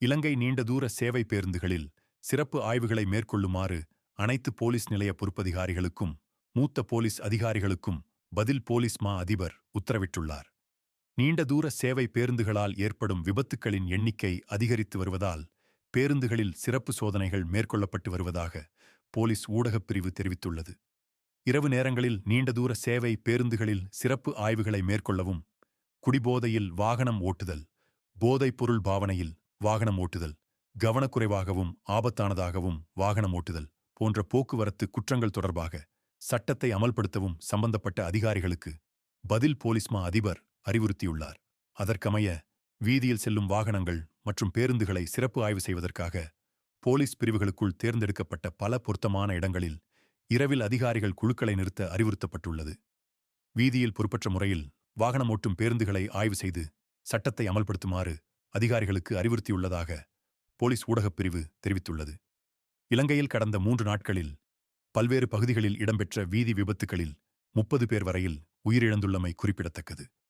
இலங்கை நீண்ட தூர சேவை பேருந்துகளில் சிறப்பு ஆய்வுகளை மேற்கொள்ளுமாறு அனைத்து போலீஸ் நிலைய பொறுப்பதிகாரிகளுக்கும் மூத்த போலீஸ் அதிகாரிகளுக்கும் பதில் போலீஸ் மா அதிபர் உத்தரவிட்டுள்ளார். நீண்ட தூர சேவை பேருந்துகளால் ஏற்படும் விபத்துக்களின் எண்ணிக்கை அதிகரித்து வருவதால் பேருந்துகளில் சிறப்பு சோதனைகள் மேற்கொள்ளப்பட்டு வருவதாக போலீஸ் ஊடகப் பிரிவு தெரிவித்துள்ளது. இரவு நேரங்களில் நீண்ட தூர சேவை பேருந்துகளில் சிறப்பு ஆய்வுகளை மேற்கொள்ளவும் குடிபோதையில் வாகனம் ஓட்டுதல் போதைப்பொருள் பாவனையில் வாகனம் ஓட்டுதல் கவனக்குறைவாகவும் ஆபத்தானதாகவும் வாகனம் ஓட்டுதல் போன்ற போக்குவரத்து குற்றங்கள் தொடர்பாக சட்டத்தை அமல்படுத்தவும் சம்பந்தப்பட்ட அதிகாரிகளுக்கு பதில் போலீஸ்மா அதிபர் அறிவுறுத்தியுள்ளார். அதற்கமைய வீதியில் செல்லும் வாகனங்கள் மற்றும் பேருந்துகளை சிறப்பு ஆய்வு செய்வதற்காக போலீஸ் பிரிவுகளுக்குள் தேர்ந்தெடுக்கப்பட்ட பல பொருத்தமான இடங்களில் இரவில் அதிகாரிகள் குழுக்களை நிறுத்த அறிவுறுத்தப்பட்டுள்ளது. வீதியில் பொறுப்பற்ற முறையில் வாகனம் ஓட்டும் பேருந்துகளை ஆய்வு செய்து சட்டத்தை அமல்படுத்துமாறு அதிகாரிகளுக்கு அறிவுறுத்தியுள்ளதாக போலீஸ் ஊடகப் பிரிவு தெரிவித்துள்ளது. இலங்கையில் கடந்த மூன்று நாட்களில் பல்வேறு பகுதிகளில் இடம்பெற்ற வீதி விபத்துகளில் முப்பது பேர் வரையில் உயிரிழந்துள்ளமை குறிப்பிடத்தக்கது.